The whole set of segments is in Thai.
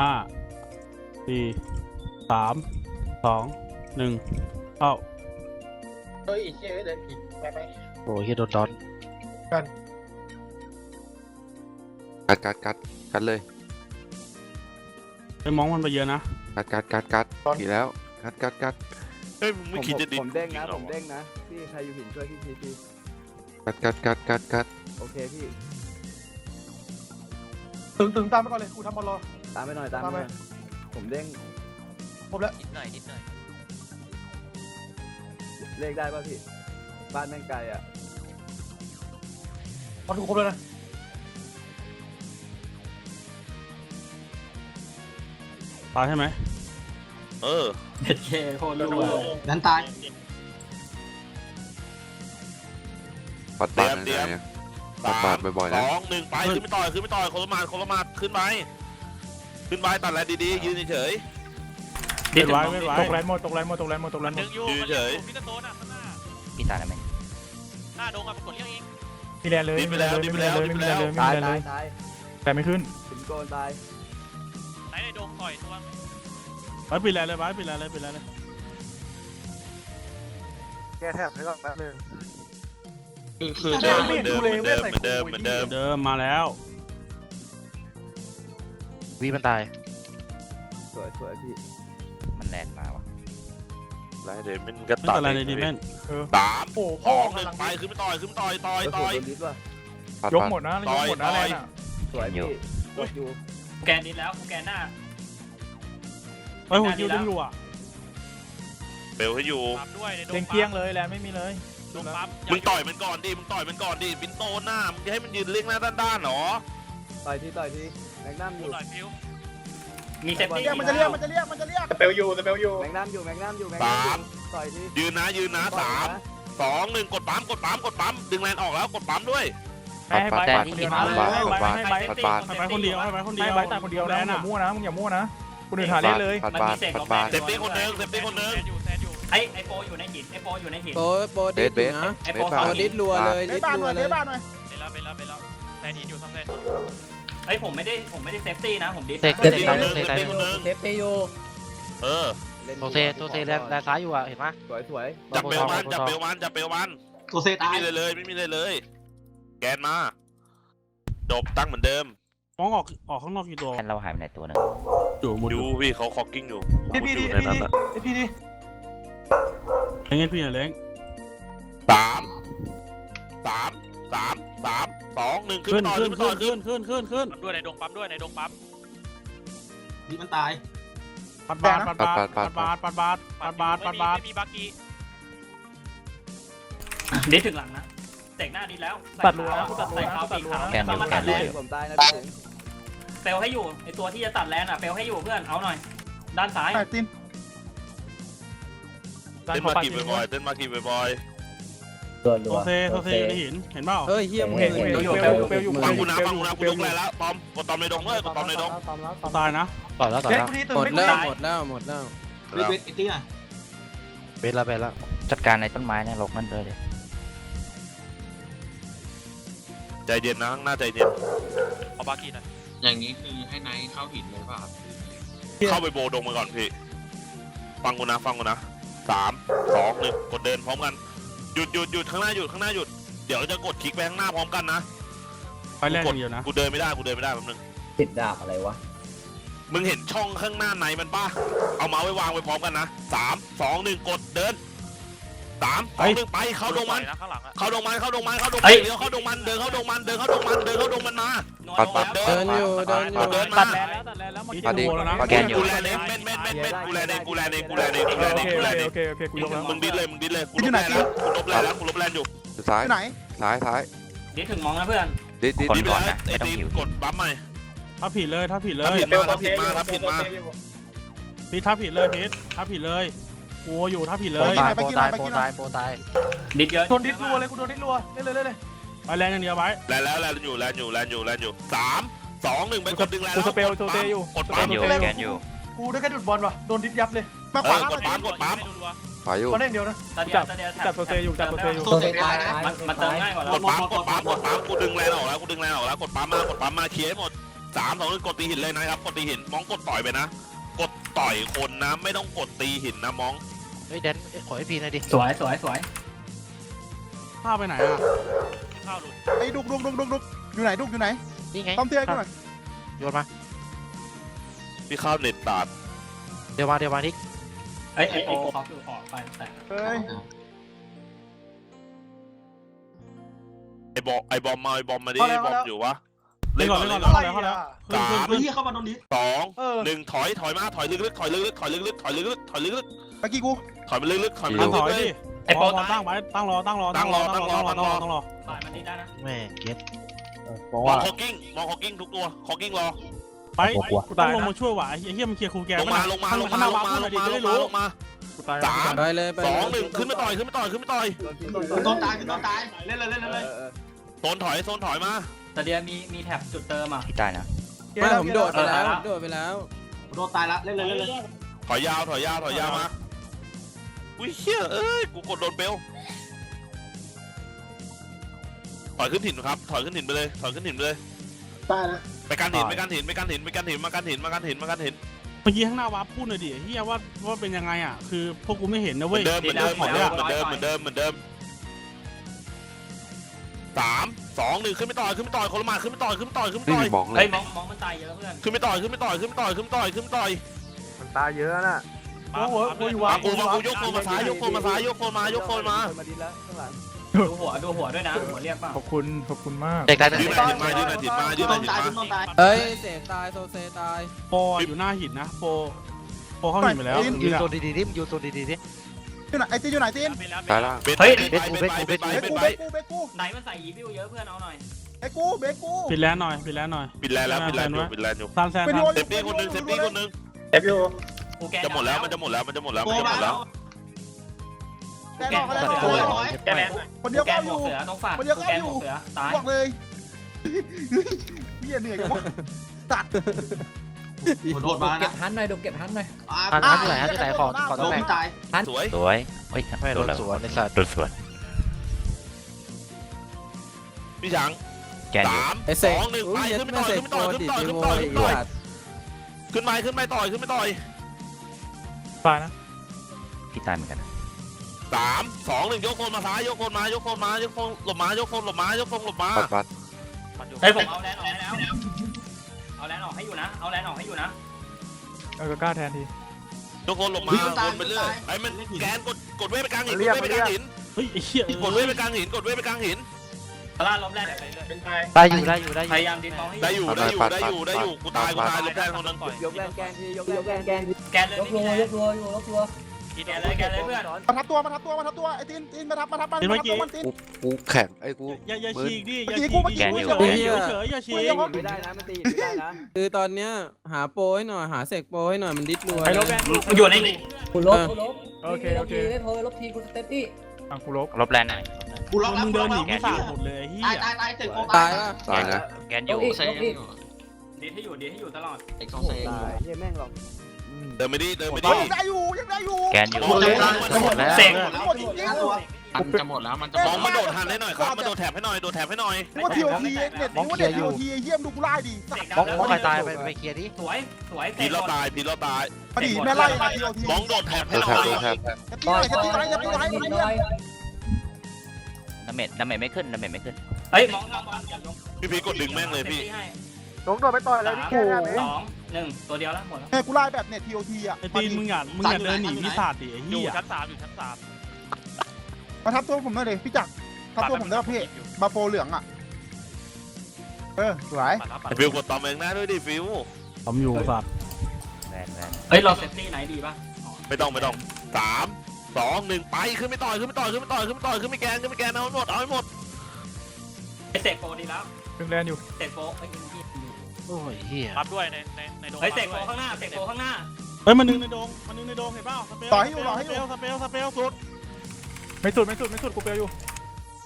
ห้าสี่สามสองหนึ่งเข้าเฮ้ยเฮ้ยเดินผิดไปไปโอ้ยเฮียโดนดอนกัดกัดกัดกัดเลยไปมองมันไปเยอะนะกัดกัดกัดกัดผีแล้วกัดกัดกัดเฮ้ยมึงไม่คิดจะดิ้นผมเด้งนะจริหรผอมเด้งนะพี่ใครอยู่หินช่วยพี่ทีทีกัดกัดกัดกัดกัดโอเคพี่ ตึงตึงตามไปก่อนเลยกูทำบอลรอ ตามไปหน่อยตามไปหน่อยผมเด้งผมแล้วนิดหน่อยนิดหน่อยเลขได้ป่ะพี่ บ้านแม่งไกลอะบอลถูกครบเลยนะตายใช่ไหมเออนั้นตายปัดปาดเตรียมไหนๆปัดปาดบ่อยๆสนะ องหนึ่งไปขึ้นไม่ต่อยขึ้นไม่ต่อยคนละหมาดคนละหมาดขึ้นไป ขึ้นไปตัดอะไรดีๆยืนเฉยเด็ดไว้ไม่ไว้ตกแลนหมดตกแลนหมดตกแลนหมดตกแลนหมดึดงอยู่ยืนมันเฉยังยอยู่พิกาโตนอะข้างหน้าพี่ตายแล้วไหมหน้าดงอะปรากฏเรื่องเองมีแลนเลยดิ้นไม่ไปมีแล้แลวนเลยดิ้นไม่ไปมีแล้แลวนเลยไม่ตายมีแลนเลตายยตายแต่ไม่ขึ้นถึงโกนตายไหนในดงต่อยตัวไว้ปิดแลนเลยไว้ปิดแลนเลยปิดแลนเลยแกแทบให้ก่อนแป๊บนึงคือเดิมเหมือนเดิมเหมือนเดิมเหมือนเดิมเหมือนเดิมเดิมมาแล้ว วีมันตาย สวยสวยพี่มันแลนมาวะไรเดี๋ยวมันก็ไม่ตัดเป็นไรในดีแมนสามโอ้สพ่อองกำหนึ่งลังไปขึ้นไม่ต่อยขึ้นไม่ต่อยต่อยแล้วผมต่อย โดนดิสว่ะปัดยกปาดหมดนะยกหมดนะต่แลอยนอะสวยพี่กดอยู่แกนดินแล้วกูแกนหน้าไว้หัวคิวดึงอยู่อะเบลให้อยู่ ปั๊มด้วยในดงเลียงเกี้ยงเลยแลนไม่มีเลยดงปั๊มมึงต่อยมันก่อนดิ มึงต่อยมันก่อนดิ บินโตหน้า มึงจะให้มันยืนเลี้ยงหน้าด้านๆหรอ ต่อยทีต่อยที แมกนัมอกูยู่หน่อยฟิวมีเซฟตี้เรียกมันจะเรียกมันจะเรียกมันจะเรียกเปลอยู่เปลอยู่ แมกนัมอยู่แมกนัมอยู่แมกนัมอยู่ต่อยทียืนนะยืนนะสามสองหนึ่งกดปั๊มกดปั๊มกดปั๊มดึงแลนออกแล้วกดปั๊มด้วยให้ให้ไบปัดตัปัดดคนเดียวปันะดปาดให้ไบปัดให้ปาไบดปัดปาดให้ไปคนเดียวให้ไปคนเดีให้ยวไบตัดคนเดียวนะแลมึนงออะย่ามั่วนะมึงอย่ามั่วนะคนอื่นหาเล่นเลยปัดมันปามีดเสกปัดของปาดแซนอยู่แซนอยู่แซนอยู่ไอไอโปอยู่ในหินไอโปอยู่ในหินโปโปเบดิสสเบสนะไอ้เบโปสขปาโปดดิสรัวเลยเทดิสบ้านหรัน่วอยเทเลยบ้านหน่อยไปแล้วไปแล้วไปแล้วแซนหินอยู่ซ้ำแซน ไอผมไม่ได้ผมไม่ได้เซฟตี้นะ ผมดิสเตะเด็เตะกตายหนึ่งเตะตายเด็กคนหนึ่งเทปเตโยเออโตเซโตเซแลนแลนซ้ายอยู่อะเห็นปะ สวยสวยจับเบลมันจับเบลมันจับเบลมันตัวเซไม่ตายมีเลยเลยไม่มีเลยเลย แกนมาจบตั้งเหมือนเดิมมองออกออกข้างนอกกี่ตัวแลนเราหายไปไหนตัวหนึงอยู่หมดดูพี่เขาคอกกิ้งอยู่พี่พี่อพี่ยู่ในพี่นั้นอะพี่พี่เล้งให้พี่หน่อยเล้งสามสามสามสาม สองหนึ่งขึ้นขึ้นต่อขึ้ขึ้นนต่อขึ้นขึ้ขึ้นนขึ้นขึ้นขึ้นด้วยในดงปั๊มด้วยในดงปั๊มนี่มันตายปัดบาดปัดบาดปัดบาดปัดบาดปัดบาดปัดบาดไม่มีบักกี้ดิสถึงหลังนะเตกหน้าดิสแล้วตัดรัวนะกูตัดรัวใส่นะขาวกูตัปีดกรัวขาวนะแกนอยู่มาแกตันดอแลยู่นผมตายนะพี่ถึงเฟลให้อยู่ไอตัวที่จะตัดแลนอะเฟลให้อยู่เพื่อนเอาหน่อย ด้านซ้ายตายตินด้านเต้นขอมาปัดกีจริงบ่อยๆเต้นมากีบ่อย โซเซโซเซอยู่ในหิน เห็นเปล่าเฮ้ยเฮียกูมึงเห็นเห็นกูอเห็นยู่เปลวอยู่เปลวอยู่ๆฟังกูนะเปลวฟังอกูยู่นะกูเปลยวกอแรยู่งแล้วปอมกดตอมในดงเลยกดตอมในดงตายนะต่อแล้วต่อเด็กแล้วคนนี้ตึงหมดไม่แล้วตายหมดแล้วหมดแล้วแล้วเวทไอ้เตี้ยเบสแล้วเบสแล้วจัดการในต้นไม้เนี่ยลกนั่นเลยดิใจเย็นนะข้างหน้าใจเย็นเอาบักกี้หน่อยอย่างนี้คือให้ไนท์เข้าหินเลยป่ะครับเข้าไปโบดงมาก่อนพี่ ฟังกูนะฟังกูนะสามสองหนึ่งกดเดินพร้อมกัน หยุดหยุดหยุดข้างหน้าหยุดข้างหน้าหยุด เดี๋ยวจะกดคลิกไปข้างหน้าพร้อมกันนะไปแรกอย่างเดียวนะ กูเดินไม่ได้กูเดินไม่ได้แป๊บนึงติดดาบอะไรวะ มึงเห็นช่องข้างหน้าไหนมันป่ะเอาเมาส์ไว้วางไว้พร้อมกันนะสามสองหนึ่งกดเดิน สามสองหนึ่งไปเข้าดงมัน ข้างหลังอะเข้าดงมันเข้าดงมันเข้าดงมันเดี๋ยวเข้าดงมันเดินเข้าดงมันเดินเข้าดงมันเดินเข้าดงมันมาปัดปัดเดิเดินอยู่เดินอยู่เดินตัมาดแลนแล้วตัดแลนแล้วเมื่อกี้ปัดดิดูแล้วนะปัดแกดินอยู่กูแลเองเม็ดเม็ดเม็ดเม็ดกูแลเองกูแลเองกูแลเองกูแลโอเองเคกูแลโอเคเองโอเคโอเคกูยกแล้วมึงดิ้นเลยมึงดิ้นเลยกูลบแลนแล้วกูลบแลนแล้วกูลบแลนอยู่อยู่ซ้ายที่ไหนซ้ายซ้ายดิสถึงมองนะเพื่อนดิดดิดคนดิ้นไปก่อนแล้วนะไอ้ไม่ต้องตีนหิวกดปั๊มใหม่ถ้าผิดเลยถ้าผิดเลถ้ายผิดมาถ้าผิดมาถ้าผิดมาพี่ถ้าผิดเลยพีทถ้าผิดเลย กลัวอยู่ถ้าผิดเลโปยตายโปตายโปตายโปตายดิสเยอะโดนดิสรัวเลยกูโดนดิสรัวเล่นเลยเล่นเลยไปแรงอย่างเดียวไว้แลนแล้วแลนอยู่แลนอยู่แลนอยู่แลนอยู่สามสองหนึ่งไปกดดึงแลนกูแล้วสเปลโซเซอยู่ กดแกปั๊มนอยู่แกนอยู่กูได้แค่ดุดบอลว่ะโดนดิสยับเลยมาเอขวาอกดปั๊มกดปั๊มขวาอยู่ บอลเล่นเดียวนะตาเดียจัวบตาเดียวจับโซเซอยู่จับโซเซอยู่โซเซตายตายมันมันเติมง่ายกว่าแล้กวดปั๊มกดปั๊มกดปั๊มกูดึงแลนออกแล้วกูดึงแลนออกแล้วกดปั๊มมากดปั๊มมาเคลียร์ให้หมดสามสองหนึ่งกดตีหินเลยนะครับกดตีหินมองกดต่อยไปนะ กดต่อยคนนะไม่ต้องกดตีหินนะมอง เฮ้ยแดนเอ้ยขอให้พีหน่อยดิสวยสวยสวยข้าวไปไหนอะข้าวหลุดไอ้ดุกดุกดุกดุกดุกอยู่ไหนดุกอยู่ไหนนี่ไงต้อมเตี้ยกูหน่อยโยนมาพี่ข้าวเน็ตตัดเดี๋ยวมาเดี๋ยวมานิกเอ้ยไอโอเขาคือออกไปแต่เฮ้ยไอบอมไอบอมมาไอบอมมาดิเข้าแล้ไอวบอมเข้าแล้วอยู่วะเล่เล่นนก่ก่ออนนเล่เล่นนก่ก่ออนนเข้าแล้วเข้าแล้วสามเฮ้ยเข้ามาโดนดิสองเออหนึ่งถอยถอยมาถอยลึกๆถอยลึกๆถอยลึกๆถอยลึกๆถอยลึกเมื่อกี้กูๆถอยมาลึกๆถอยมาตั้งถลึอกยๆเลดิยไอโปพอตายตั้งไว้ตั้งรอตั้งรอตั้งรอตั้งรอตั้งรอตั้งรอฝ่ายมันดีได้นะแม่เก็ตมองคอกิ้งมองคอกิ้งทุกตัวคอกิ้งรอไปต้องลงมาช่วยหวะไอ้เหี้ยมันเคลียร์ครูแกลงมาลงมาลงมาลงมาลงมาลงมาลงมากูตายสามไปเลยสองหนึ่งขึ้นไปต่อยขึ้นไปต่อยขึ้นไปต่อยโดนตายโดนตายเล่นเลยเล่นเลยโซนถอยโซนถอยมาแต่เดียวมีมีแท็บจุดเติมอะพี่ตายนะไม่ผมโดดไปแล้วโดดไปแล้วโดนตายละเล่นเลยเล่นเลยถอยยาวถอยยาวถอยยาวมา อุ้ยเฮียเอ้ย กูกดโดนเปลวถอยขึ้นถิ่นครับ ถอยขึ้นถิ่นไปเลย ถอยขึ้นถิ่นไปเลย ตายนะไปการถิ่นไปการถิ่นไปการถิ่นไปการถิ่นมาการถิ่นมาการถิ่นมาการถิ่นเมื่อกี้ข้างหน้าวาร์ปพูดหน่อยดิไอ้เหี้ยว่าว่าเป็นยังไงอะ คือพวกกูไม่เห็นนะเหมืเว้อย นเดิมเหมือนเดิมเหมือนเดิมเหมือนเดิมเหมือนเดิมเหมือนเดิมสามสองหนึ่งขึ้นไปต่อยขึ้นไปต่อยคนละหมาขึ้นไปต่อยขึ้นไปต่อยขึ้นไปไม่ต่อมียมองเลเฮ้ยยมองมองมันตายเยอะเพื่อน ขึ้นไปต่อยขึ้นไปต่อยขึ้นไปต่อยขึ้นไปต่อยขึ้นไปต่อย มันตายเยอะน่ะ โอ้โหกูอยู่มาวะกูมากูยกโฟนมาซ้ายยกโฟนมาซ้ายยกโฟนมายกโฟนมามาดิแล้วข้างหลังดูหัวดูหัวด้วยนะหัวเรียกเปล่าขอบคุณขอบคุณมากเด็กได้หนึ่งยืนหน่อยถิ่นมายืนหน่อยถิ่นมายืนหน่อยถิ่นมาเฮ้ยเสพตายโซเซตายโปอยู่หน้าหินนะโปโปเข้าหินไปแล้วยืนยืนโซนดีๆดิมึงยืนโซนดีๆดิอยู่ไหนไอ้ตีอยู่ไหนตีนตายละเฮ้ยเบสกูเบสกูเบสกูเบเบสกูไปเบกูเบกูไหนมันใส่อีวิวเยอะเพื่อนเอาหน่อยเบกูเบกูปิดแล้วหน่อยปิดแล้วหน่อยปิดแลนแล้วปิดแลนอยู่ปิดแลนอยู่ซันแซนเป็นทันโยเซฟตี้คนหนึ่งเซฟตี้คนหนึ่งเอฟยูกูแก จะหมดแล้วมันจะหมดแล้วมันจะหมดแล้วมันจะหมดแล้วแกนออกมาแล้วโอ้ยแกแลนคนเดียวแกก็นหอมวกยู่ เสือต้องฝาดคนเดียวกูก็แกนอหมยู่วกเสือตายบอกเลยเฮียเหนื่อยกันวะตัดโดดมาเก็บฮันหน่อยดูเก็บฮันหน่อยฮันฮันที่ไหนฮันที่ไหนขอขอต้องแบ่งตายสวยสวยเฮ้ยไม่โดนสวนในสัตว์โดนสวน พี่ช้างแกนอยู่สามไอเสสกองหนึ่งไปขึ้นไปต่อยขึ้นไปต่อยขึ้นไปต่อยขึ้นไปต่อยขึ้นไปต่อยขึ้นไปขึ้นไปต่อยขึ้นไปต่อย ตายนะพี่ตายเหมือนกันสามสองหนึ่งยกโคนมาซ้ายยกโคนมายกโคนมายกโคนหลบมายกโคนหลบมายกโคนหลบมาปัดปัดเฮ้ยผมเอาแลนออกให้แล้ว เอาแลนออกให้อยู่นะ เอาแลนออกให้อยู่นะ เอาก็กล้าแทนทียกโคนหลบมาวนไปเรื่อยไอ้มันแกนกดกดเว้ไปกลางหินกดเว้ไปกลางหินเฮ้ยไอ้เหี้ยกดเว้ไปกลางหินกดเว้ไปกลางหิน พลาดล้มแรกไปเรื่อยได้อยู่ได้อยู่ได้อพยู่ยายามดินมองให้ได้อยู่ได้อยู่ได้อยู่ได้อยู่กูตายกูตายลบแดงคนนึงยกแรงแกนทียกแรงแกนแกนแกนเลยไม่มีแรงยกรัวยกรัวแกนเลยแกนเลยเพื่อนมาทับตัวมาทับตัวมาทับตัวไอ้ตีนตีนมาทับมาทับมันมาทับตัวมันตีนกูกูแข็งไอ้กู อย่าอย่าฉีกดิอย่าเมื่อกี้ฉีกูกเมื่อกี้ดิกูเฉยเฉยเฉยอย่าฉีกไม่ได้นะมันตีไม่ได้นะคือตอนเนี้ยหาโปรให้หน่อยหาเสกโปรให้หน่อยมันดิสรัวไอ้ลบแบนอยู่ในกูลบกูลบโอเคโอเคไม่พอลบทีกูสเต็ปตี้อะกูลบลบแลนหน่อย กูล็อกแล้วมึงเดินหนีไม่สาดหมดเลยไอ้เหี้ตายยตายตายเสร็จตายป่ะตายนะแกนอยู่เซ่อยู่ดินให้อยู่ดินให้อยู่ตลอดเอ็กซ์เซ่ตายเฮียแม่งหรอกเดินไปดิเดินไปเฮ้ดิยยังได้อยู่ยังได้อยู่แกนอยู่หมดแล้วหมดแล้วเสกหมดจริงมันจะหมดแล้วมันจะมองมาโดดหันให้หน่อยครับมาโดดแถบให้หน่อยโดดแถบให้หน่อยๆว่าทีโอทีเน็ตว่าเน็ตทีโอทีเยี่ยมดูกูไล่ดิเสกมองมองใครตายไปไปเคลียร์ดิสวยสวยพีเราตายพีเราตายอดีตแม่ไล่มาทีโอทีมองโดดแถบโดให้นหแทน่บอยโดนแทบจะตีไรจะตีไรจะตีไรจะตีไร ดาเมจดาเมจไม่ขึ้นดาเมจไม่ขึ้นเฮ้ยมองทางบอลอย่าลงพี่พีกดดึงแม่งเลยพี่ลงโดดไปต่อยเลยนี่แค่นี้สองหนึ่งตัวเดียวแล้วหมดแล้วแม่กูไล่แบบเน็ตทีโอทีอะไอ้ตีนมึงอะมึงอย่าเดินหนีวิสาดดิไอ้อเหี้ยู่ยชั้นสามอยู่ชั้นสามมาทับตัวผมหน่อยเลยพี่จักรทับตัวผมได้ป่ะพี่บาโฟเหลืองอะ เออสวยปัดแล้วปัดฟิวกดตอมเองหน้าด้วยดิฟิว ผมอยู่สัตว์แลนแลนเฮ้ยเราเซฟตี้ไหนดีป่ะไม่ต้องไม่ต้องสาม สองหนึ่งไปขึ้นไม่ต่อยขึ้นไม่ต่อยขึ้นไม่ต่อยขึ้นไม่ต่อยขึ้นไม่แกนขึ้นไม่แกนเอาให้หมดเอาให้หมดไอเสกโฟดีแล้วถึงแลนอยู่เสกโฟไอ้ยิงที่โอ้ยเฮียรับด้วยในในในโดมเฮ้ยเสกโฟข้างหน้าเสกโฟข้างหน้าเฮ้ยมันนึงในโดงมันนึงในโดงเห็นเปล่าสเปลต่อให้อยู่ต่อให้อยู่สเปลสเปลสุดไม่สุดไม่สุดไม่สุดกูเปลอยู่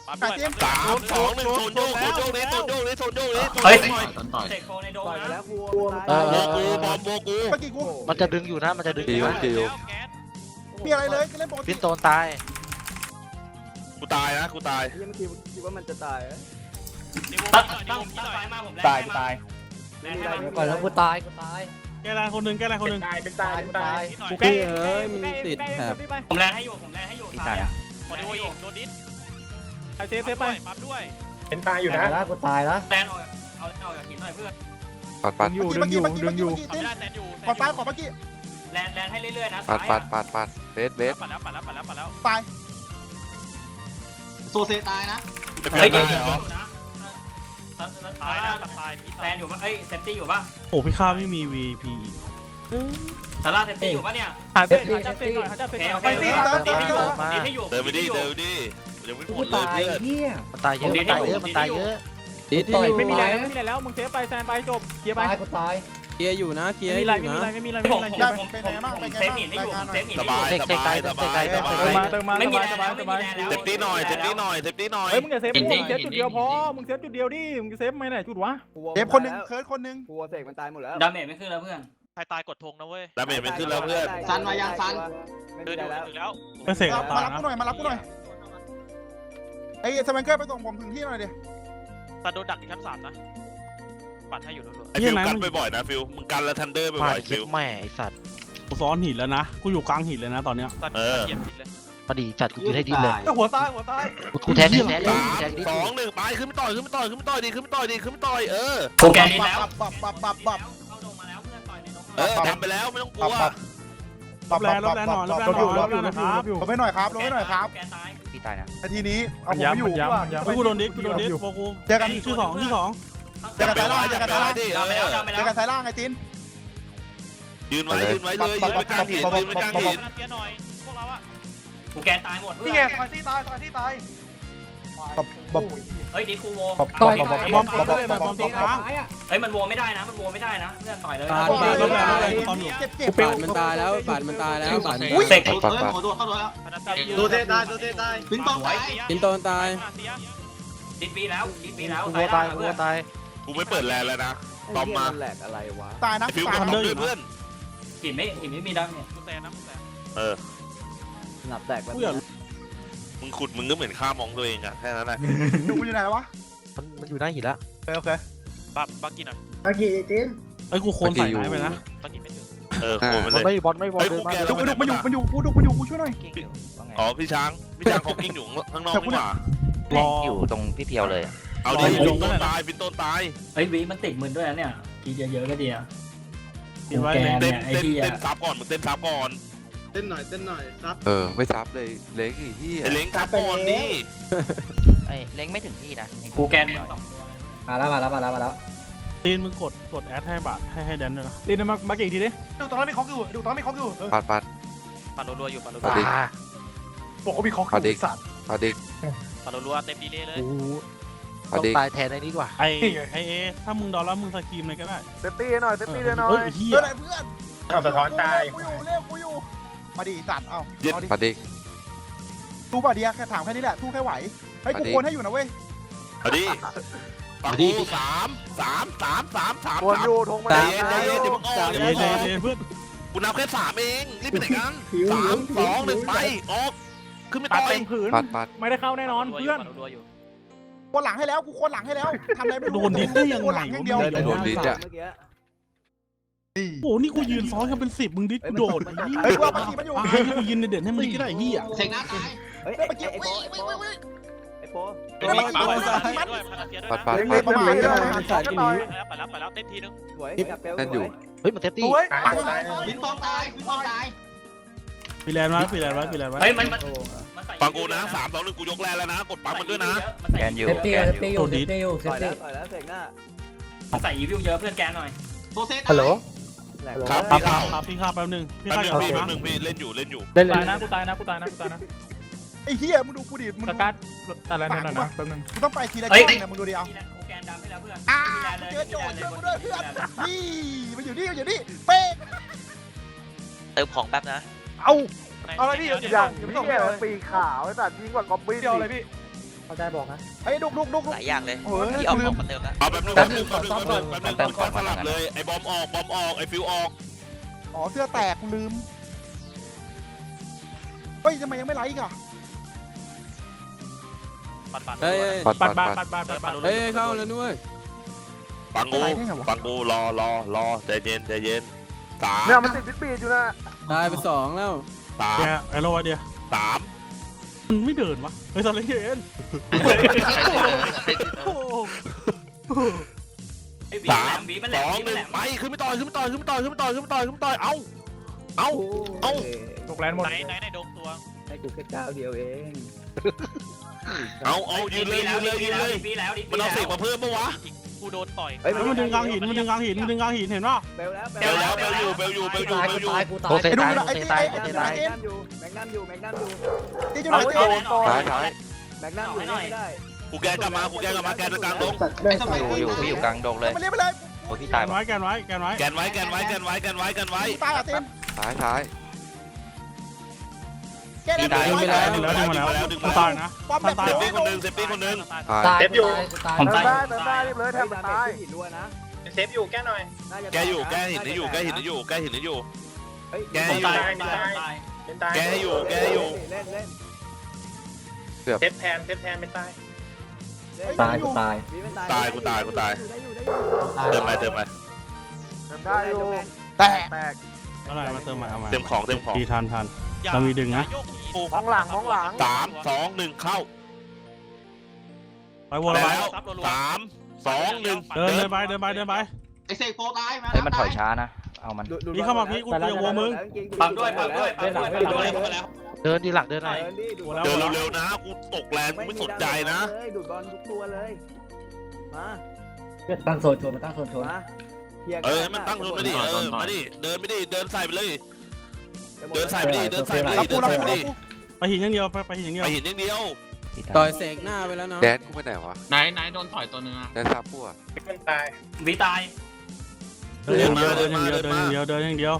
ปั๊บด้วยสามสองหนึ่งโซนโยกโซนโยกนี้โซนโยกนี้โซนโยกนี้เฮ้ยต่อยตันต่อยเสกโฟในโดมต่อยไปนะแล้วกูเออโบกูบอมโบกูเมื่อกี้กูมันจะดึงอยู่นะมันจะดึงอกิยู่วนะกิว มีอะไรเลยก็เล่นปกฟิตินโตนตาย กูตายนะกูตายยังไม่คิดคิดว่ามันจะตายตั้งตั้งตั้งไฟมาผมแรงตายตายมแลนให้มันก่อนแล้วกูตายกูตายแกอะไรคนหนึ่งแกอะไรคนหนึ่งตายเป็นตายตายกูพี่เอ้ยมันติดแถบผมแลนให้อยู่ผมแลนให้อยู่พี่ซ้าตายยอะนะขอดูอีกโดนดิสเซฟเซฟไปปั๊บด้วยเป็นตายอยู่นะแล้วกูตายแล้วแลนออกเอาเอาจากหินหน่อยเพื่อนปัดปัดเมื่อกี้เมื่อกี้เมื่อกี้เมื่อกี้เอาติ้นไม่ได้แลนอยู่ขอซ้ายขอเมื่อกี้ แลนแลนให้เรื่อยๆนะปัดซ้ายปัอะดปัดปัดเบสเบสปัดแล้วปัดแล้วปัดแล้วปัดแล้วตายโซเซตายนะเฮ้ยเดี๋ยวอยู่นะตายนะตายแลนอยู่ปะเอ้ยเซฟตี้อยู่ปะโอ้พี่ข้าไม่มี VP ซาร่าเซฟตี้อยู่ปะเนี่ยหายไปเซฟตี้เซฟตี้โอเคโอเคดิให้อยู่ดิให้อยู่เดินไปดิเดินไปดิยังไม่หมกูดเลยตายเพื่อนเฮียมันตายเยอะมันตายเยอะมันตายเยอะดิดต่อยอยู่ไม่มีอะไรไม่มีอะไรแล้วมึงเซฟไปแซนไปจบเคลียร์ไปตายกูตายเค ลียร์อยู่นะเคลียร์ไม่อมียู่อะไรนะไม่มีอะไรไม่มีอะไรผมไม่มีผอะไรมผมผมเซฟหินให้อยู่เซฟหินสให้อยู่บายสบายสบายสบายเติมมาเติมมาไม่สมีบายแลสนบายแล้วสไม่มีแลนแล้วบายเซฟตี้หน่อยเซฟตี้หน่อยเซฟตี้หน่อยเฮ้ยมึงอย่าเซฟจริงๆมึงเซฟจุดเดียวพอมึงเซฟจุดเดียวดิมึงจะเซฟไม่ไหนจุดวะเจ็บคนหนึ่งเคิร์ดคนหนึ่งกูเสกมันตายหมดแล้วดาเมจไม่ขึ้นแล้วเพื่อนใครตายกดธงนะเว้ยดาเมจไม่ขึ้นแล้วเพื่อนซันมายังซันไม่มีอะไรแล้วถึงแล้วไม่เสกมาตายรับนะกูหน่อยมารับกูหน่อยไอ้สแมนเกอร์ไปส่งผมถึงที่หน่อยดิแต่โดนดักที่ชั้นสามนะ ปัดให้อยู่รัวไอฟิวกันบ่อยๆนะฟิวมึงกันแล้วทันเดอร์มาบ่อยๆเย็ฟิดวแม่ไอสัตว์กูซ้อนหินแล้วนะ กูอยู่กลางหินเลยนะตอนเนี้ยๆตอนเอนี้อเหยียบผิดเลยพอดีจัดกูยืนให้ดีเลยหัวตายหัวตายกูแทงดิแทงดิสามแทงดิสองหนึ่งไปขึ้นไปต่อยขึ้นไปต่อยขึ้นไปต่อยดีขึ้นไปต่อยดีขึ้นไปต่อยเออโปรแกรมนี้แล้วปับปับปับปับปับเข้าลงมาแล้วเพื่อนต่อยในนกเออทำไปแล้วไม่ต้องกลัปับวปับรอบแรงรอบแรงหน่อยรอบแรงหน่อยรอบแรงนะครับลงไปหน่อยครับลงไปหน่อยครับแกตายพี่ตายนะนาทีนี้เอาผมไม่อยู่ดีกว่าเฮ้ยกูโดนดิสกูโดนดิสโฟกูเจอกันชื่อสองชื่อสอง เจอกันสายล่างเจอกันสายล่างดิดาไปแล้วดาไปเจแล้อวกันสายล่างไอ้ตินยืนไว้ยืนไว้เลยยืนไว้กลางหินยืนไว้กลางหินเกียร์หน่อยพวกเราอะโปรแกรมตายหมดนี่ไงซอยที่ตายซอยที่ตายปับปับเฮ้ยดิคูโวปับต่ปัอบยปับตาปัยบปับปับปับปับปับตายอะเฮ้ยมันโวไม่ได้นะมันโวไม่ได้นะเพื่อนต่อยเลยปาดปาดรอบแรงรอบแรงตอนอยู่เจ็บเจ็กูบปาดมันตายแล้วปาดมันตายแล้วปาดมันอุ้ยตายเสกเออหัวตัวเข้าตัวแล้วพนันตายยืนดูเทตายดูเทตายปิงปองตายกินโตนตายเสียดิดวีแล้วดิดวีแล้วกูสายตาล่ายงกูเพื่อนตาย กูไม่เปิดแลนแล้วนะตอมมาแหลกอะไรวะตายนะไอฟิวตายกันนะเพื่อนหินไม่หินไม่มีดังเนี่ยกูแซนนะกูแซนเออหนับแตกกูอยากมึงขุดมึงก็เหมือนข้ามองตัวเองอะแค่นั้นแหละดูอยู่ไหนแล้ววะมันมันอยู่หน้าหินแล้วโอเคโอเคบักบักกี้หน่อยไอ้ยกูโคนใส่ไหนไปนะบักกี้ไม่ถึงเออโคมันมันเลยไม่บอลไม่บอลเฮ้ยเดินกูมาแกเดินดูมามันอยู่มันอยู่มันอยู่กูดูมันอยู่กูช่วยหน่อยกิ้งอยู่ว่าไงอ๋อพี่ช้างพี่ช้างเขากิ้งอยู่ข้างนอกนี่หว่ารออยู่ตรงพี่เพียวเลย เอาดิฟินต้นตายฟินต้นตาย เฮ้ยวีมันติดมือด้วยนะเนี่ยกินเยอะๆก็ดีอะกินไว้ แกเลยเต้เนี่นยไอ้เต้นที่เต้อะนซับก่อนมึงเต้นซับก่อนเต้นหน่อยเต้นหน่อยครับเออ ไม่ซับเลยเล็กอีที่ไอเล้งซับก่อนดิไอ้เล้งไม่ถึงที่นะโปรแกรมสองตัวมาแล้วมาแล้วมาแล้วมาแล้วตีนมึงกดกดแอดให้บาทให้ให้แดนด้วยนะตีนมามากี่ทีดิดูตอนนั้นมีคอกอยู่ดูตอนนั้นมีคอกอยู่ปัดปัด ปัดรัวๆอยู่ปัดรัวปัดดิอ่าบอกว่ามีคอกอปัดดิยู่สัตว์ปัดดิๆปัดรัวๆเต็มดีเลยเลย กูปัดต้องดิตายแทนไอ้นี่ดีกว่า ไอไอเอถ้ามึงดอลแล้วมึงสกรีมเลยก็ได้เซฟตี้หน่อยเซฟตี้หน่อยเฮ้ยไอ้เฮีเพื่อยนเพื่อนเอาสะท้อนตาย กูอยู่เร็วกูอยู่มาดิสัตว์เอาเย็ดเอาดิปัดดิตู้ป่ะเดียแค่ถามแค่นี้แหละตู้แค่ไหวเฮ้ยกูควรให้อยู่นะเว้ยเอาดิปักกูสามสามสามสามสามสามใจเย็นใจเย็นเดี๋ยวมึงออกเดเดี๋ยวมึงเดออกเดเพื่อนกูนับแค่สามเองรีบไปไหนกันสามสองหนึ่งไปออกขึ้นไปตัต่ดอยเต็มผืน ปัดปัดไม่ได้เข้าแน่นอนเพื่อนปัดรัวๆอยู่ ควรหลังให้แล้ว กูควรหลังให้แล้วทำอะไรไม่รู้โดนดิสได้ยังควรหไงลังอย่างเดียววะโดนดิสอะ เมื่อกี้โอ้โหนี่กูยืนซ้อนกันเป็นสิบมึงดิสกูโดดไอ้เหี้ยเฮ้ยกูเอามาขี่มันอยู่ ตายกูยืนในเด่นให้มึงก็ได้เฮียเสกหน้าตายเฮ้ยเฮ้ยเมื่อกี้ไอ้วิ่โป้งไอ้โป้วิ่งวิ่งไอ้โป้ไม่มีเฮ้ยปัดด้วยพนันเสียด้วยปัดนะปัดเฮ้ยปัดประมาณนี้สายกินนี้ปัดแล้วปัดแล้วเต็มทีนึงสวยกับเปลนั่นอยู่ เฮ้ยมันเซฟตี้ปิงปองตายปิงปองตาย ปีแลนด์ไว้ปีแลนด์ไว้ปีแลนด์ไว้เฮ้ยมันมันมันใส่ฟังกูนะสามสองหนึ่งกูยกแลนแล้วนะ กดปั๊มมันด้วยนะแกนอยู่เซฟตี้แกนเซอฟยู่ตี้อยู่เซฟตี้อยู่เซฟต่อยตี้แล้วต่อยแล้วเสกหน้ามันใส่อีวิวเยอะเพื่อนแกหน่อยโซเซตายฮัลโหลแหลกครับครัพี่บครัข้าบวครับพี่ข้าวแป๊บนึงพี่แป๊บข้าวนึองย่าพี่เพิ่งแป๊บนึงพี่เล่นอยู่เล่นอยู่เล่นเลตายยนะกูตายนะกูตายนะกูตายนะไอ้เหี้ยมึงดูกูดิมึงสดูกัดอะไรนั่นนะแป๊บนึงกูต้องไปทีละเฮ้ช่ยองเนี่ยมึงดูดิเอาโปรแกรมดำให้แล้วเพื่อนอ่ามีเจแลอนโจเลยทย์มีช่วยแลกูนด้วยเลยเพื่อนนี่มันอยู่นี่มันอยู่นี่เป๊ะเติมของแป๊บนะ เอา เอาอะไรพี่อย่างนี้ปีขาวไอ้สัตว์ยิงกว่ากอบบี้เดียวเลยพี่เข้าใจบอกนะเฮ้ยดุกดุกดุกหลายอย่างเลยโอ้ยพี่เอากูขลืองมมาเติมแล้วเอาแป๊บนึงแป๊บนึงแป๊บนึงแป๊บนึงแป๊บนึงแป๊บนึงสลับเลยไอ้บอมออกบอมออกไอ้ฟิวออกอ๋อเสื้อแตกกูลืมเฮ้ยทำไมยังไม่ไลค์อีกอะปัดปัดเฮ้ยปัดปัปัดดปัดปัดปัดปัดปัดปัดเฮ้ยเข้าแล้วด้วยฟังกูอะไรได้ไงวะฟังกูรอรอรอใจเย็นใจเย็น สามเนี่ยมันติดพิษปีดอยู่นะตายไปสองแล้ว สามแกไอ้โลวะเดียวสามมันไม่เดินวะเฮ้ยตอนเล่นเย็นโอ้โหไอ้บีสาแหลมมบีมันแหสลมองบีหมันนึ่งแหลมไปขึ้นไปต่อยขึ้นไปต่อยขึ้นไปต่อยขึ้นไปต่อยขึ้นไปต่อยขึ้นไปต่อยขึ้นไปต่อยเอาเอาเอาตกแลนหมดไหนไหนไหนโดมตัวให้กูแค่ก้าวเดียวเองเอาเอายืนเลยยืนเลยยืนเลยปีแล้วดิมันเอาเสกมาเพิ่มปะวะกู โดนต่อยเฮ้ย แล้วมันดึงกลางหินมันดึงกลางหินมันดึงกลางหินเห็นป่ะเบลแล้วเบลแล้วเบลอยู่เบลอยู่เบลอยู่เบลอยู่ กูตายโตเตไอ้ดูตายนะโตไอ้เตตีตายไอ้โตตีเตไอ้ตายตีแม็กนัมอยู่แม็กนัมอยู่ตีอยู่ไหนตีท้ายท้าย แม็กนัมอยู่ไม่ได้กูแกกลับมากูแกกลับมาแกนกลางลงอยู่อยู่พี่อยู่กลางดงเลยมาเรียกไปเลยโอ้พี่แกตายนไว้แกนไว้แกนไว้แกนไว้แกนไว้แกนไว้แกนไว้แกนไว้ตายอะตีนท้ายท้าย แกได้ดึงไหมไปแล้วดึงไปแล้วดึงมาแล้วดึงกูมาตาแล้วยนะป้อมแบบเซฟตี้คนหนึ่งเซฟตี้คนหนึ่งท้ายตายเซฟอยู่ตายผมตายเติมได้รีบเลยแทบมันตายหินรัวนะเซฟอยู่แก้หน่อยแกอยู่แกหินนี่อยู่แกหินนี่อยู่แกหินนี่อยู่แกผมอยู่ตายผมตายผมตายเป็นตายแกให้อยู่แกให้อยู่เล่นเล่นเซฟแทนเซฟแทนเป็นตายตายกูตายตายกูตายกูตายเติมไปเติมไปเติมได้อยู่แต่แตกอะไรมาเติมใหม่เอามาเต็มของเต็มของทีทันทัน เรามีดึงนะมองหลังมองหลัง สามสองหนึ่งเข้าไปวนไปแล้วสามสองหนึ่งเดินเดินไปเดินไปเดินไปไอเซกโฟตายมาเฮ้ยมันถอยช้านะ เอามันพี่เข้ามาพี่กูเจอวัวมึงปั๊มด้วยปั๊มด้วยปั๊มด้วยปั๊มด้วยเข้ามาแล้วเดินดีหลังเดินหน่อยเดินเร็วๆนะกูตกแรงกูไม่สนใจนะดูดบอลทุกตัวเลยมาตั้งโซนชนมาตั้งโซนชนมาเออให้มันตั้งรถมาดิเออมาดิเดินไม่ดิเดินใส่ไปเลย เดินใส่ไปดิเดินใส่ไปดิรับเดิกูนรับใส่ไปกูรับดิกูไปหินอย่างเดียวไปไปหินอย่างเดียวไปหินอย่างเดียวต่อยเสกหน้าไปแล้วเนาะแดนกูไปไหนวะไหนไหนโดนถอยตัวนึงอะแดนซาพั่วเป็นตายบีตายเดินอย่างเดียวเดินอย่างเดียวเดินอย่างเดียวเดินอย่างเดียว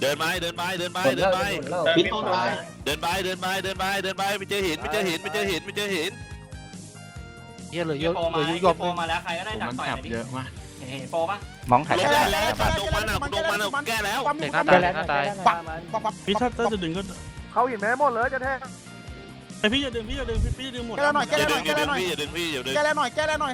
เดินไปเดินไปเดินไปเดินไปพิษต้นตายเดินไปเดินไปเดินไปเดินไปไปเจอหินไปเจอหินไปเจอหินไปเจอหินเฮียเหลือเยเยอะโปเหมาลือเยยุยอมโปมาแล้วใครก็ได้ดักต่อยหน่อยดิ เห็นโปปะมองถ่ายลได้งได้แล้วตัดตรงมันอะตรงมันอะแก้แล้วปั๊มเด็อกหน้าปั๊มตายเด็กหน้าตายปั๊มปั๊มปั๊มพี่ถ้าถ้าจะดึงก็เขาหินแม่หมดเลยจะแท้ไอพี่จะดึงพี่จะดึงพี่จะดึงหมดแกแล้วหน่อยแกอย่าแล้วหดึน่องยอแกย่าแล้ดึวงหน่อยพี่อย่าดึงพี่อย่าดึงแกแล้วหน่อยแกแล้วหน่อย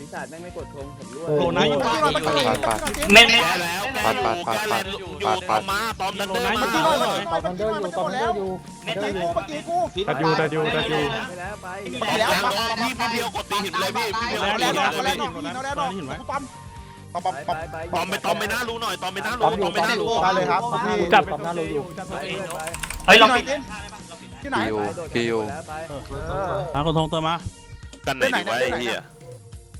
วิสาดแม่งไม่กดธงผมรั่วโดนนะอยู่มาที่หน่อยมาที่หน่อยมาที่หน่อยเม่นเม่นแก้แล้วแก้อยู่แก้แล้วอยู่ตอมมาตอมดันเดอร์มาที่หน่อยมามาที่หน่อยมาที่หน่อยมาที่หน่อยแล้วเม่นเมื่อเม่กี้นกูเมื่อกี้กูตัดอยู่ตัดอยู่ตัดอยู่ไปแล้วไปแล้วพี่พี่เดียวกดตีหินเลยพี่พี่เดียวเอากดแล้ตีวหินเอาเลแล้ยวพี่เอาแล้วเอาแล้วปั๊มปั๊มปั๊มไปปั๊มไปตอมไปตอมไปหน้ารู้หน่อยตอมไปหน้ารู้ตอมไปหน้ารู้ได้เลยครับพี่จับปั๊มหน้าเราอยู่เฮ้ยเราปิดที่ไหนคิวคิวหาคนทงเติมมากันไหนดีวะไอ้เหี้ย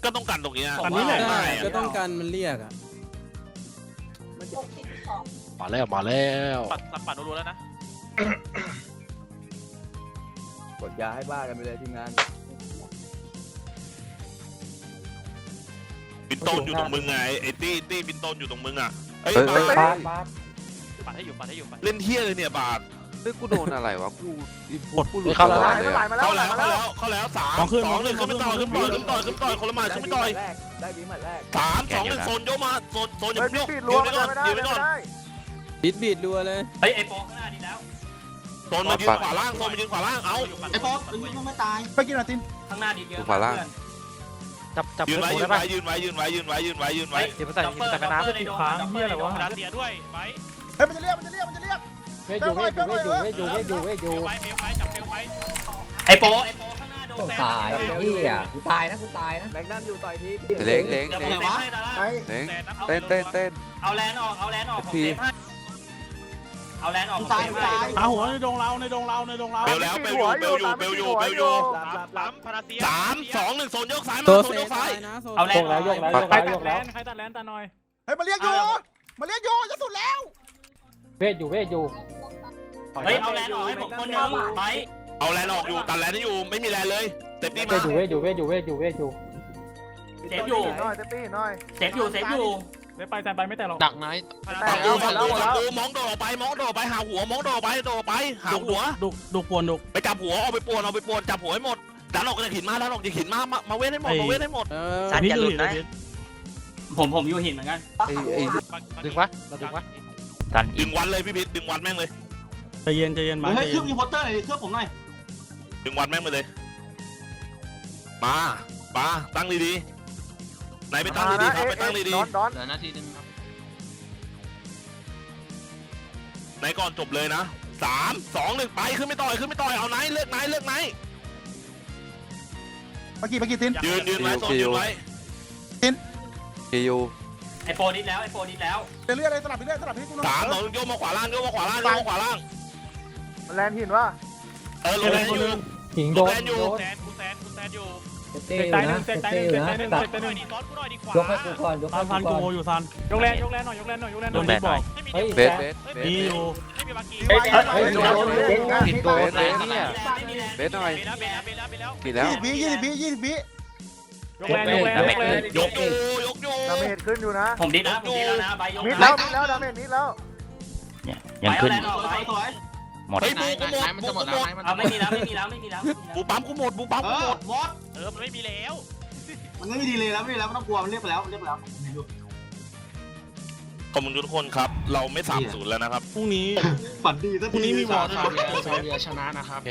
ก็ต้องกันตรงเนี้ยอันนี้แหละง่ายก็อะต้องการมันเรียกอะมาแล้วมาแล้วปัดปัดรัวแล้วนะกดยาให้บ้ากันไปเลยทีมงานปินโตนอยู่ตรงมึงไงไอ้ตี้ตี้ปินโตนอยู่ตรงมึงอะเอ้ยเฮ้ยบาเฮ้ยสปัดให้อยู่ปัดให้อยู่ปัดเล่นเที่ยเลยเนี่ยบาส เฮ้ยกูโดนอะไรวะกูอินพุตกูหลุดเข้าตแล้วลอดเลยอะเข้าแล้วเข้าแล้วเข้าแล้วสามสองหนึ่งขึ้นไปต่อยขึ้นไปต่อยขึ้นไปต่อยขึ้นไปต่อยคนละหมาขึ้นไปต่อยได้วิมัดแรกสามสองหนึ่งโซนโยกมาโซนโซนอย่าเพิ่งโยกยืนไว้ก่อนยืนไว้ก่อนบิดบิดรัวเลยเฮ้ยไอโปข้างหน้าดีแล้วโซนมายืนขวาล่างโซนมายืนขวาล่างเอาไอโฟมันไม่ตายไปกินหน่อยตินข้างหน้าดีเยอะจับจับยืนเพื่อนไว้ผมยืได้นปะไว้ยืนไว้ยืนไว้ยืนไว้ยืนไว้ยืนไว้เดี๋ยวมาใส่ยิงใส่แม่น้ำในโดนค้างเฮียอะไรวะดันเดียด้วยไปเฮ้ยมันจะเรียกมันจะเรียกมันจะเรียก เวทอยู่เวทอยู่เวทอยู่เวทอยู่เวทอยู่เวทอยู่ไปเฟลไปจับเฟลไปไอโปไอโปข้างหน้าโดนแฟนตายพี่อะกูตายนะกูตายนะแม็กนัมอยู่ต่อยทีเล้งเล้งเดี๋ยวผเล้มงเซฟให้ดาราเล้งเต้นเต้นเต้นเอาแลนออกเอาแลนออกผมเซฟให้เอาแลนออกผมเซฟให้หาหัวในดงเราในดงเราในดงเราเบลแล้วเบลอยู่เบลอยู่เบลอยู่เบลอยู่หลับหลับหลับสามสองหนึ่งโซนโยกซ้ายโซมาโซเซนโยกซ้ายตายนะโซเอาแลนออกไปตัดแลนใครตัดแลนตาหน่อยเฮ้ยมันเรียกอยู่มันเรียกอยู่จะสุดแล้วเว ทอยู่เวทอยู่ เฮ้ยเอาแลนออกให้ผมคนนึงไปเอาแลนออกอยู่ตัดแลนให้อยู่ไม่มีแลนเลยเต็มที่เวมาทอยู่เวทอยู่เวทอยู่เวทอยู่เวทอยู่เซฟอยู่หน่อยเซฟตี้หน่อย เซฟอยู่เซฟอยู่ไม่ไปแต่ไปไม่แต่หรอกดักไหนฝั่งกูฝั่งกูฝั่งกูมองโดดออกไปมองโดดออกไปหาหัวมองโดดออกไปโดดออกไปหาหัว ดุดุปวนดุไปจับหัวเอาไปปวนเอาไปปวนจับหัวให้หมดดันออกจากหินมาดันออกจากหินมามามาเว้นให้หมดมาเว้นให้หมดเออพี่จะหลุดนะ ผมผมอยู่หินเหมือนกันไอ้ไอ้ดึงวะเราดึงวะ กันดึงวันเลยพี่พิษดึงวันแม่งเลย ใจเย็นใจเย็นมาใจเฮ้ยเคเย็รื่อนงอินพอร์เตอร์หน่อยเครื่องผมหน่อยดึงวันแม่งไปเลย มามาตั้งดีไหนไปตั้งดีๆครับไปตั้งดีดอนดอนเหลือนาทีนึงครับๆไหนก่อนจบเลยนะสามสองหนึ่งไปขึ้นไม่ต่อยขึ้นไม่ต่อยเอาไหนเลือกไหนเลือกไหนเมื่อกี้เมื่อกี้ตินยืนยืนไว้โซนยืนไว้คิว ไอโฟดิสแล้วไอโฟดิสแล้วไปเรื่อยเลยสลับไปเรื่อยสลับให้กูหน่อยสามสองหนึ่งโยกมาขวาล่างโยกมาขวาล่างโยกมาขวาล่างมันแลนหินว่าเออลงแรงอยู่หิงลโดงนแรงอยู่แซนกูแซนกูแซนอยู่เต้อยู่นะเต้อยู่นะตัดกูหน่อยดิซ้อนกูหน่อยดิขวายกให้กูก่อนยกซัให้นกูซันกูก่อนโมอยู่ซันยกแรงยกแรงหน่อยยกแรงหน่อยยกแรงหโดน่อนยดิบอกเฮ้ยเบสเบสเบสมีอยู่ไม่มีบากีเฮ้ยเฮ้ยโดนเด็กนะผิดโกนอะไรเนี่ยเบสหน่อยเบแล้วเบแล้วเบแล้วเบแล้วผิดแล้ว ยี่สิบวิยี่สิบวิยี่สิบวิ ยกแรงยกแรงยกแรงยกอยู่ยกอยู่ดาเมจขึ้นอยู่นะ ผมดิสนะผมดิสแล้วนะใบยกมิดแล้วมิดแล้วดาเมจมิดแล้วเนี่ยยังขึ้นไปเอาแรงออกไปหมดเฮ้ยบูกูหมดบูกูหมดเอาไม่มีแล้วไม่มีแล้วไม่มีแล้วบูปั๊มกูหมดบูปั๊มเอกูหมอดมดเออมันไม่มีแล้ว มันไม่มีดีเลยแล้วไม่มีแล้วไม่ต้องกลัวมันเรียกไปแล้วมันเรียกไปแล้วขอบคุณทุกคนครับ เราไม่สามศูนย์แล้วนะครับพรุ่งนี้ฝันดีสักพรุ่งทีนี้มีวอร์ดด้วยนะซาเวียชนะนะครับโอเค